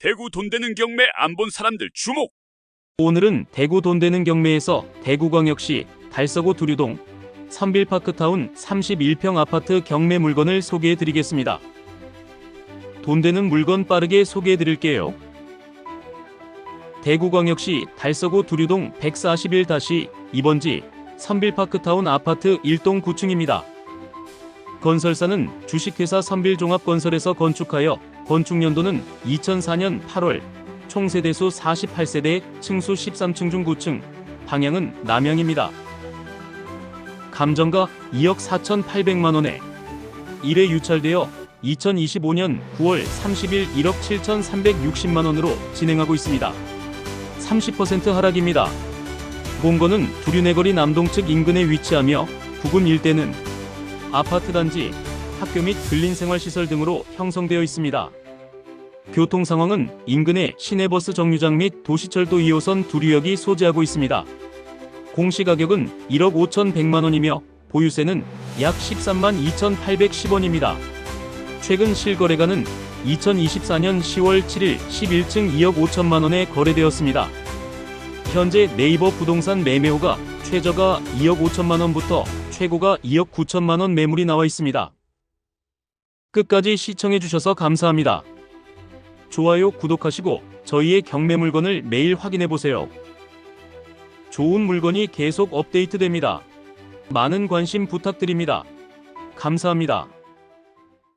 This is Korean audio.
대구 돈 되는 경매 안 본 사람들 주목! 오늘은 대구 돈 되는 경매에서 대구광역시 달서구 두류동 선빌파크타운 31평 아파트 경매 물건을 소개해 드리겠습니다. 돈 되는 물건 빠르게 소개해 드릴게요. 대구광역시 달서구 두류동 141-2번지 선빌파크타운 아파트 1동 9층입니다. 건설사는 주식회사 선빌종합건설에서 건축하여 건축 연도는 2004년 8월 총 세대수 48세대, 층수 13층 중 9층, 방향은 남향입니다. 감정가 2억 4,800만 원에 1회 유찰되어 2025년 9월 30일 1억 7,360만 원으로 진행하고 있습니다. 30% 하락입니다. 본거는 두류내거리 남동측 인근에 위치하며 부근 일대는 아파트 단지, 학교 및 근린생활시설 등으로 형성되어 있습니다. 교통 상황은 인근의 시내버스 정류장 및 도시철도 2호선 두류역이 소재하고 있습니다. 공시 가격은 1억 5,100만 원이며 보유세는 약 13만 2,810원입니다. 최근 실거래가는 2024년 10월 7일 11층 2억 5천만 원에 거래되었습니다. 현재 네이버 부동산 매매호가 최저가 2억 5천만 원부터 최고가 2억 9천만 원 매물이 나와 있습니다. 끝까지 시청해 주셔서 감사합니다. 좋아요, 구독하시고 저희의 경매 물건을 매일 확인해 보세요. 좋은 물건이 계속 업데이트됩니다. 많은 관심 부탁드립니다. 감사합니다.